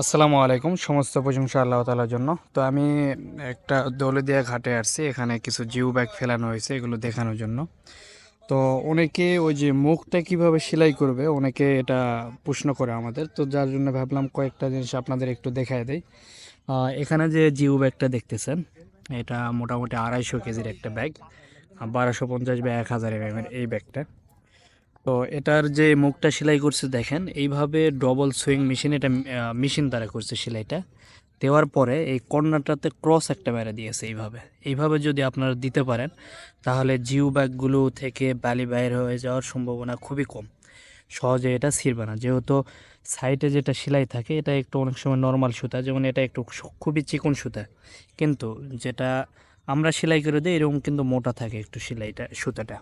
আসসালামু আলাইকুম। সমস্ত প্রশংসা আল্লাহ তালার জন্য। তো আমি একটা দৌলদিয়া ঘাটে আসছি। এখানে কিছু জিও ব্যাগ ফেলানো হয়েছে এগুলো দেখানোর জন্য। তো অনেকে ওই যে মুখটা কীভাবে সেলাই করবে অনেকে এটা প্রশ্ন করে আমাদের। তো যার জন্য ভাবলাম কয়েকটা জিনিস আপনাদের একটু দেখায় আহ, এখানে যে জিও ব্যাগটা দেখতেছেন এটা মোটামুটি আড়াইশো কেজির একটা ব্যাগ। বারোশো পঞ্চাশ বা এক হাজার এম এই ব্যাগটা। তো এটার যে মুখটা সেলাই করছে দেখেন, এইভাবে ডবল সুইং মেশিন এটা মেশিন দ্বারা করছে সেলাইটা। দেওয়ার পরে এই কর্নারটাতে ক্রস একটা মেরে দিয়েছে এইভাবে। এইভাবে যদি আপনারা দিতে পারেন, তাহলে জিও ব্যাগগুলো থেকে বালি বাইর হয়ে যাওয়ার সম্ভাবনা খুবই কম। সহজে এটা ছিঁড়বে না। যেহেতু সাইডে যেটা সেলাই থাকে, এটা একটু অনেক সময় নর্মাল সুতা, যেমন এটা একটু খুবই চিকন সুতা। কিন্তু যেটা আমরা সেলাই করে দিই, এরকম কিন্তু মোটা থাকে একটু সেলাইটা, সুতাটা।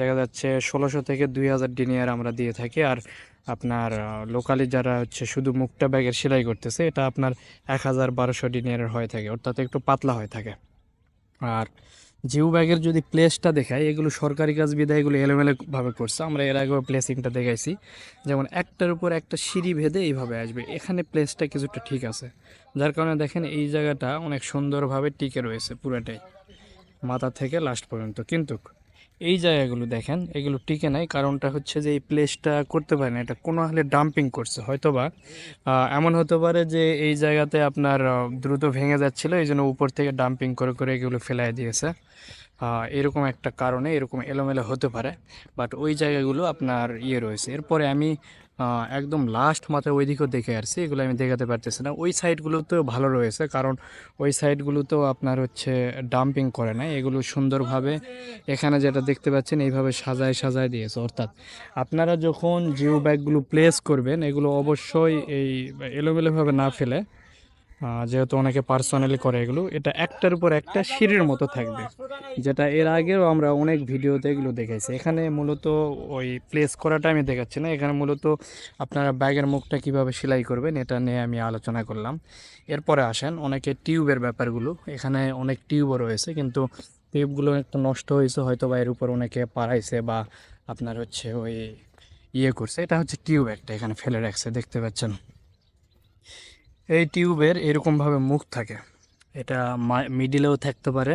দেখা যাচ্ছে ষোলোশো থেকে দুই হাজার ডিনিয়ার আমরা দিয়ে থাকি। আর আপনার লোকালি যারা হচ্ছে শুধু মুক্তা ব্যাগের সেলাই করতেছে, এটা আপনার এক হাজার বারোশো ডিনিয়ারের হয়ে থাকে, অর্থাৎ একটু পাতলা হয়ে থাকে। আর জিও ব্যাগের যদি প্লেসটা দেখাই, এগুলো সরকারি কাজ বিধায় এগুলো এলোমেলোভাবে করছে। আমরা এর আগেও প্লেসিংটা দেখাইছি। যেমন একটার উপর একটা সিঁড়ি ভেদে এইভাবে আসবে। এখানে প্লেসটা কিছুটা ঠিক আছে। যার কারণে দেখেন এই জায়গাটা অনেক সুন্দরভাবে টিকে রয়েছে পুরোটাই, মাথা থেকে লাস্ট পর্যন্ত। কিন্তু এই জায়গাগুলো দেখেন, এগুলো টিকে নাই। কারণটা হচ্ছে যে এই প্লেসটা করতে পারে না। এটা কোনো হলে ডাম্পিং করছে হয়তো বা এমন হতে পারে যে এই জায়গাতে আপনার দ্রুত ভেঙে যাচ্ছিল এই জন্য উপর থেকে ডাম্পিং করে করে এগুলো ফেলাই দিয়েছে। এরকম একটা কারণে এরকম এলোমেলো হতে পারে। বাট ওই জায়গাগুলো আপনার ইয়ে রয়েছে। এরপরে আমি একদম লাস্ট মাথায় ওই দিকেও দেখে আসছি এগুলো আমি দেখাতে পারতেছি না। ওই সাইডগুলোতেও ভালো রয়েছে, কারণ ওই সাইডগুলোতেও আপনার হচ্ছে ডাম্পিং করে না এগুলো সুন্দরভাবে এখানে যেটা দেখতে পাচ্ছেন, এইভাবে সাজায় সাজায় দিয়েছে। অর্থাৎ আপনারা যখন জিও ব্যাগগুলো প্লেস করবেন, এগুলো অবশ্যই এই এলোমেলোভাবে না ফেলে যেহেতু অনেকে পার্সোনালি করে এগুলো, এটা একটার উপর একটা সিঁড়ির মতো থাকবে। যেটা এর আগেও আমরা অনেক ভিডিওতে এগুলো দেখেছি। এখানে মূলত ওই প্লেস করাটা আমি দেখাচ্ছি না। এখানে মূলত আপনারা ব্যাগের মুখটা কীভাবে সেলাই করবেন এটা নিয়ে আমি আলোচনা করলাম। এরপরে আসেন অনেকে টিউবের ব্যাপারগুলো। এখানে অনেক টিউবও রয়েছে, কিন্তু টিউবগুলো একটা নষ্ট হয়েছে হয়তো বা এর উপর অনেকে পাড়াইছে বা আপনার হচ্ছে ওই ইয়ে করছে। এটা হচ্ছে টিউব একটা এখানে ফেলে রাখছে, দেখতে পাচ্ছেন। এই টিউবের এরকমভাবে মুখ থাকে। এটা মিডিলেও থাকতে পারে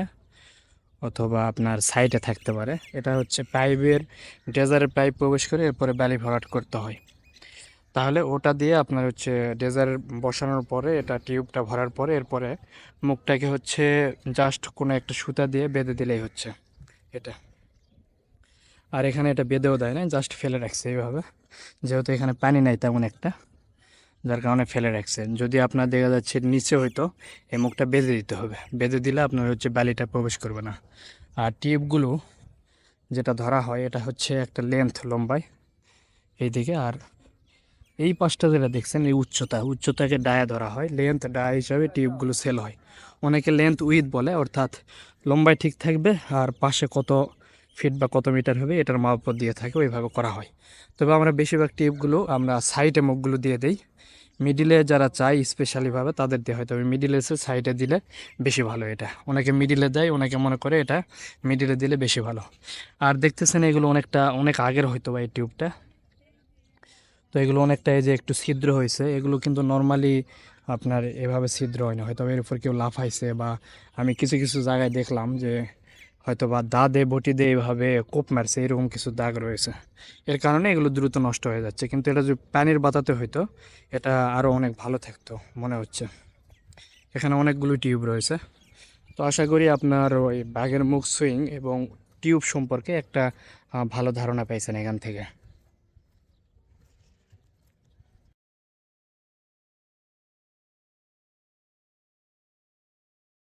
অথবা আপনার সাইডে থাকতে পারে। এটা হচ্ছে পাইপের ডেজারের পাইপ প্রবেশ করে এরপরে ব্যালি ভরাট করতে হয়। তাহলে ওটা দিয়ে আপনার হচ্ছে ডেজার বসানোর পরে, এটা টিউবটা ভরার পরে এরপরে মুখটাকে হচ্ছে জাস্ট কোনো একটা সুতা দিয়ে বেঁধে দিলেই হচ্ছে এটা। আর এখানে এটা বেঁধেও দেয় না জাস্ট ফেলে রাখছে এইভাবে। যেহেতু এখানে পানি নাই তেমন একটা। যার কারণে ফেলে রাখছে যদি আপনার দেখা যাচ্ছে নিচে হয়তো এই মুখটা বেঁধে দিতে হবে। বেঁধে দিলে আপনার হচ্ছে বালিটা প্রবেশ করবে না। আর টিউবগুলো যেটা ধরা হয়, এটা হচ্ছে একটা লেন্থ লম্বায় এইদিকে। আর এই পাশটা যেটা দেখছেন, এই উচ্চতা, উচ্চতাকে ডায়া ধরা হয়। লেন্থ ডায়া হিসাবে টিউবগুলো সেল হয়। অনেকে লেন্থ উইথ বলে, অর্থাৎ লম্বায় ঠিক থাকবে আর পাশে কত ফিট বা কত মিটার হবে এটার মাপ দিয়ে থাকে, ওইভাবে করা হয়। তবে আমরা বেশিরভাগ টিউবগুলো আমরা সাইডে মুখগুলো দিয়ে দিই। মিডিলে যারা চাই স্পেশালিভাবে তাদের দিয়ে হয়, তবে মিডিলে এসে সাইডে দিলে বেশি ভালো এটা। অনেকে মিডিলে দেয়, অনেকে মনে করে এটা মিডিলে দিলে বেশি ভালো। আর দেখতেছেন এগুলো অনেকটা, অনেক আগের হয়তো বা এই টিউবটা। তো এগুলো অনেকটা এই যে একটু ছিদ্র হয়েছে, এগুলো কিন্তু নর্মালি আপনার এভাবে ছিদ্র হয় না। হয়তো এর উপর কেউ লাফাইছে বা আমি কিছু কিছু জায়গায় দেখলাম যে হয়তো বা দা দে বটি দে এভাবে কোপ মারছে, এরকম কিছু দাগ রয়েছে। এর কারণে এগুলো দ্রুত নষ্ট হয়ে যাচ্ছে। কিন্তু এটা যদি পানির বাতাতে হইতো, এটা আরও অনেক ভালো থাকতো, মনে হচ্ছে। এখানে অনেকগুলো টিউব রয়েছে। তো আশা করি আপনার ওই বাঘের মুখ সুইং এবং টিউব সম্পর্কে একটা ভালো ধারণা পেয়েছেন এখান থেকে।